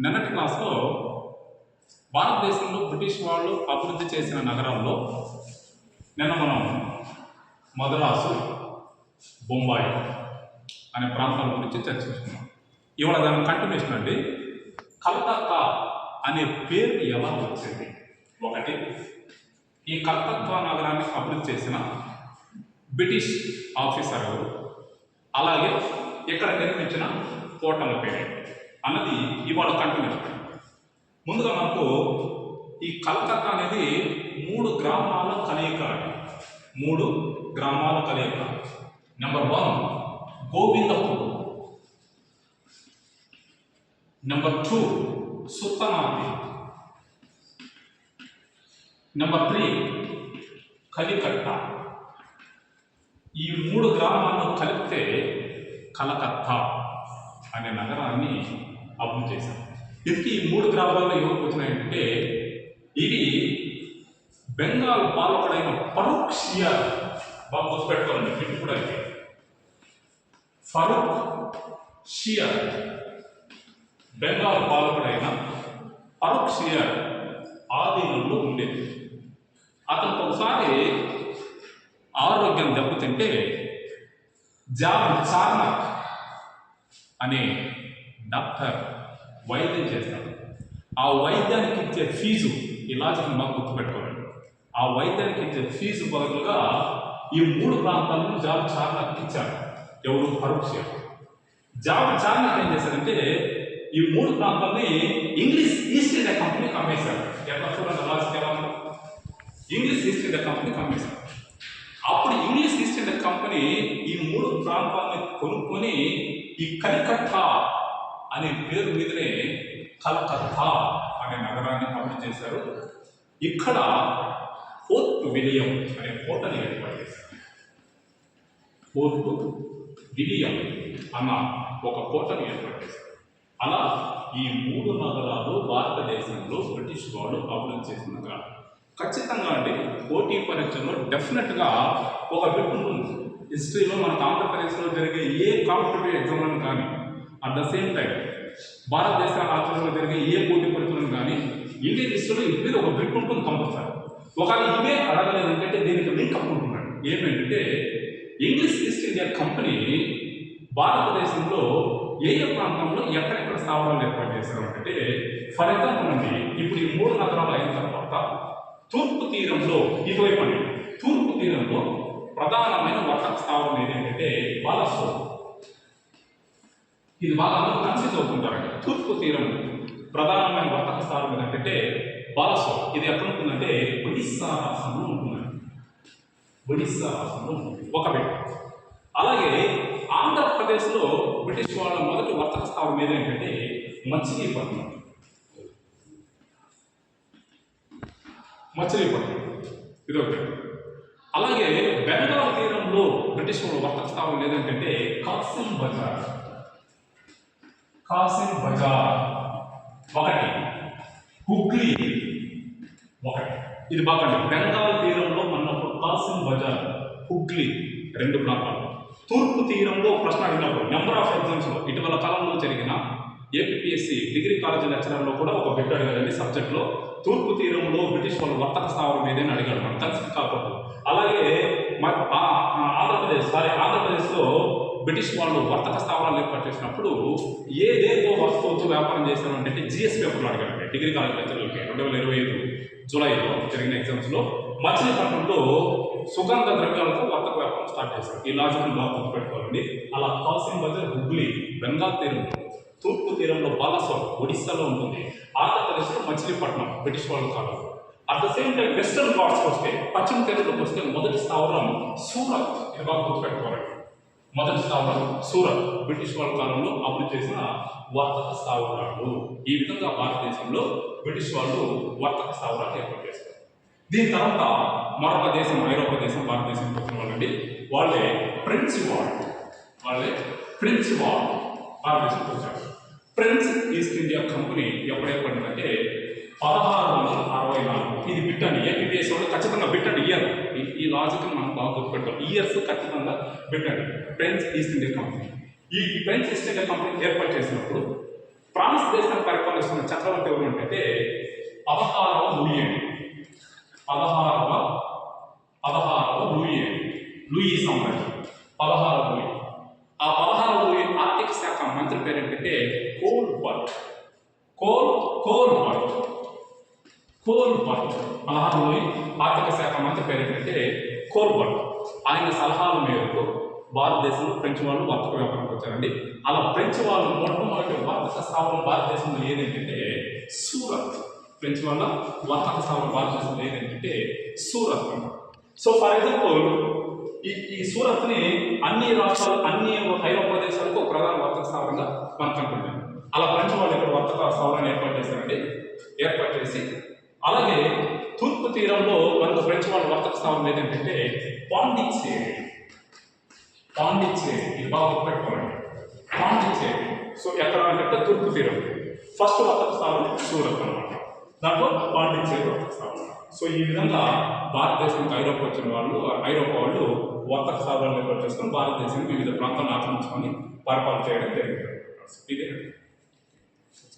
నిన్నటి క్లాస్లో భారతదేశంలో బ్రిటిష్ వాళ్ళు అభివృద్ధి చేసిన నగరాల్లో నిన్న మనం మద్రాసు బొంబాయి అనే ప్రాంతాల గురించి చర్చించుకున్నాం. ఇవాళ దాని కంటిన్యూషన్ అండి కలకత్తా అనే పేరు ఎలా వచ్చింది? ఒకటి ఈ కలకత్తా నగరాన్ని అభివృద్ధి చేసిన బ్రిటిష్ ఆఫీసర్ ఎవరు? అలాగే ఇక్కడ నిర్మించిన హోటల్ పేరు. అన్నది ఇవాళ కంటిన్యూషన్ ముందుగా మనకు ఈ కలకత్తా అనేది మూడు గ్రామాల కలయిక మూడు గ్రామాల కలయిక. Number one Govindpur. Number two Suttanadi number three Kalikatta. ఈ మూడు గ్రామాలను కలిపితే కలకత్తా అనే నగరాన్ని అభివృద్ధి చేశాం. ఇందుకు ఈ మూడు గ్రామాల్లో ఎవరికి వచ్చినాయంటే ఇవి బెంగాల్ పాలకుడైన ఫరూక్ బాగా గుర్తుపెట్టుకోండి ఇది కూడా ఇది ఫరూక్ షియా బెంగాల్ పాలకుడైన ఫరూక్ షియర్ ఆధీనంలో ఉండేది. అతనికి ఒకసారి ఆరోగ్యం దెబ్బతింటే జాబ్ చార్నాక్ అనే డాక్టర్ వైద్యం చేస్తాడు. ఆ వైద్యానికి ఇచ్చే ఫీజు ఈ లాజిక్ మాకు గుర్తుపెట్టుకోవాలి ఆ వైద్యానికి ఇచ్చే ఫీజు బదులుగా ఈ మూడు ప్రాంతాలను జాబ్ చార్నక్ ఇచ్చాడు. ఎవరు? ఫరూక్ జాబ్ చార్నక్ ఏం చేశారంటే ఈ మూడు ప్రాంతాలని ఇంగ్లీష్ ఈస్ట్ ఇండియా కంపెనీకి అమ్మేశారు ఎట్లా చూడండి లాజిక్ ఎలా ఇంగ్లీష్ ఈస్ట్ ఇండియా కంపెనీ అమ్మేశారు అప్పుడు ఇంగ్లీష్ ఈస్ట్ ఇండియా కంపెనీ ఈ మూడు ప్రాంతాలని కొనుక్కొని ఈ కలికట్టా అనే పేరు మీదనే కలకత్తా అనే నగరాన్ని అభివృద్ధి చేశారు. ఇక్కడ ఫోర్ట్ విలియం అనే కోటని ఏర్పాటు చేశారు. ఫోర్ట్ విలియం అన్న ఒక కోటని ఏర్పాటు చేశారు. అలా ఈ మూడు నగరాలు భారతదేశంలో బ్రిటిష్ వాళ్ళు అభివృద్ధి చేసిన నగరాలు ఖచ్చితంగా అండి పోటీ పరీక్షలో డెఫినెట్గా ఒక బిట్ ఉంటుంది హిస్టరీలో మనకు ఆంధ్రప్రదేశ్లో జరిగే ఏ కాంపిటేటివ్ ఎగ్జామ్లను కానీ అట్ ద సేమ్ టైం భారతదేశ రాష్ట్రంలో జరిగే ఏ పోటీ పరీక్షలను కానీ ఇండియన్ హిస్టరీలో ఇది ఒక బిట్ ఉంటుంది కంపల్సరీ. ఒకవేళ ఇవే అడగలేదంటే దీనికి లింక్ అప్ ఉంటున్నాడు ఏమేంటంటే ఇంగ్లీష్ ఈస్ట్ ఇండియా కంపెనీ భారతదేశంలో ఏ ఏ ప్రాంతంలో ఎక్కడెక్కడ స్థావరాలు ఏర్పాటు చేశారు అంటే ఫర్ ఎగ్జాంపుల్ అండి ఇప్పుడు ఈ మూడు నగరాలు అయిన తర్వాత తూర్పు తీరంలో ఇటువైపు అండి తూర్పు తీరంలో ప్రధానమైన వర్తక స్థావరం ఏంటంటే బాలసో ఇది బాగా అందరూ కన్ఫ్యూజ్ అవుతుంటారండి తూర్పు తీరం ప్రధానమైన వర్తక స్థానం ఏంటంటే బాలసో ఇది ఎక్కడ ఉంటుందంటే ఒడిస్సా రాష్ట్రంలో ఉంటుందండి. ఒడిస్సా రాష్ట్రంలో ఉంటుంది. ఒక బిట్ అలాగే ఆంధ్రప్రదేశ్లో బ్రిటిష్ వాళ్ళ మొదటి వర్తక స్థావరం ఏదేంటంటే మచిలీపట్నం. మచిలీపట్నం. ఇది ఒకటి. అలాగే బెంగాల్ తీరంలో బ్రిటిష్ వాళ్ళ వర్తక స్థావరం ఏదంటే కాసిం బజార్. కాసిం బజార్. ఒకటి. హుగ్లీ. ఒకటి. ఇది బాగండి బెంగాల్ తీరంలో మనప్పుడు కాసిం బజార్ హుగ్లీ రెండు ప్రాంతాలు. తూర్పు తీరంలో ప్రశ్న అడిగినప్పుడు నెంబర్ ఆఫ్ ఎగ్జామ్స్లో ఇటీవల కాలంలో జరిగిన ఏపీఎస్సి డిగ్రీ కాలేజీ లెక్చరర్లో కూడా ఒక బిడ్డ అడిగారండి సబ్జెక్ట్లో. తూర్పు తీరంలో బ్రిటిష్ వాళ్ళు వర్తక స్థావరం ఏదైనా అడిగాడు. మనం కన్సిడర్ కాకూడదు. అలాగే మ- ఆంధ్రప్రదేశ్ సారీ ఆంధ్రప్రదేశ్లో బ్రిటిష్ వాళ్ళు వర్తక స్థావరాలు ఏర్పాటు చేసినప్పుడు ఏ దేంతో వస్తువుతో వ్యాపారం చేశారు అంటే జిఎస్ పేపర్లు అడిగారండి డిగ్రీ కాలేజ్ లెక్చరర్లకి రెండు వేల ఇరవై ఐదు జూలైలో జరిగిన ఎగ్జామ్స్లో మచిలీపట్నంలో సుగంధ ద్రవ్యాలతో వర్తక వ్యాపారం స్టార్ట్ చేశారు. ఈ లాజిక్ని బాగా గుర్తుపెట్టుకోవాలండి. అలా కాసిం బజార్ హుగ్లీ బెంగాల్ తీరం తూర్పు తీరంలో బాలసోర్ ఒడిస్సాలో ఉంటుంది. ఆంధ్రప్రదేశ్లో మచిలీపట్నం బ్రిటిష్ వాళ్ళ కాలంలో at the same time western పార్ట్స్కి వస్తే పశ్చిమ తీరంలోకి వస్తే మొదటి స్థావరం సూరత్. ఇది బాగా గుర్తుపెట్టుకోవాలండి. మొదటి స్థావరం సూరత్ బ్రిటిష్ వాళ్ళ కాలంలో అభివృద్ధి చేసిన వర్తక స్థావరాలు. ఈ విధంగా భారతదేశంలో బ్రిటిష్ వాళ్ళు వర్తక స్థావరాలు ఏర్పాటు చేస్తారు దీని తర్వాత మరొక దేశం ఐరోపా దేశం భారతదేశం వచ్చిన వాళ్ళండి వాళ్ళే ప్రిన్స్ వార్డ్ వాళ్ళే ప్రిన్స్ వార్డ్ భారతదేశం వచ్చారు. ప్రిన్స్ ఈస్ట్ ఇండియా కంపెనీ ఎప్పుడు ఏర్పడిందంటే పదహారు వందల అరవై నాలుగు. ఇది బిట్ అండి ఏపీఎస్ వాళ్ళు ఖచ్చితంగా బిట్టండి ఇయర్ ఈ- లాజిక్ మనం బాగా గుర్తుపెట్టాం ఇయర్స్ ఖచ్చితంగా బిట్ అండి ఫ్రెంచ్ ఈస్ట్ ఇండియా కంపెనీ ఈ ఫ్రెంచ్ ఈస్ట్ ఇండియా కంపెనీ ఏర్పాటు చేసినప్పుడు ఫ్రాన్స్ దేశాన్ని పరిపాలిస్తున్న చక్రవర్తి ఎవరు అంటే పదహారవ లూయి పదహారవ పదహారవ లూయి లూయి సామ్రాజ్యం. పదహారవ లూయి. ఆ పదహారవ లూయి ఆర్థిక శాఖ మంత్రి పేరు ఏంటంటే Colbert Col coal Colbert పదహారు ఆర్థిక శాఖ మంత్రి పేరు ఏంటంటే కోల్ ఆయన సలహాల మేరకు భారతదేశంలో ఫ్రెంచ్ వాళ్ళు వర్తక వ్యాపారానికి వచ్చారండి. అలా ఫ్రెంచ్ వాళ్ళు మొట్టమొదటి వర్తక స్థావరం భారతదేశంలో ఏదేంటంటే సూరత్. ఫ్రెంచ్ వాళ్ళ వర్తక స్థావరం భారతదేశంలో ఏదేంటంటే సూరత్ సో ఫర్ ఎగ్జాంపుల్ ఈ ఈ సూరత్ని అన్ని రాష్ట్రాలు అన్ని ఐరోపా దేశాలకు ఒక ప్రధాన వర్తక స్థావరంగా మనం కనుక్కుంటాం అలా ఫ్రెంచ్ వాళ్ళు ఇక్కడ వర్తక స్థావరాన్ని ఏర్పాటు చేశారండి ఏర్పాటు చేసి అలాగే తూర్పు తీరంలో మనకు ఫ్రెంచ్ వాళ్ళ వర్తక స్థానం ఏంటంటే పాండిచ్చేరి. పాండిచ్చేరి. ఇది బాగా గుర్తుపెట్టుకోండి. పాండిచ్చేరి. సో ఎక్కడ అంటే తూర్పు తీరం. ఫస్ట్ వర్తక స్థానం సూరత్ అనమాట దాంట్లో పాండిచ్చేరి వర్తక స్థానం. సో ఈ విధంగా భారతదేశానికి ఐరోపా వచ్చిన వాళ్ళు ఐరోపా వాళ్ళు వర్తక స్థావరాలు ఏర్పాటు చేసుకొని భారతదేశానికి వివిధ ప్రాంతాలను ఆక్రమించుకొని పరిపాలన చేయడం జరిగింది. ఇదే.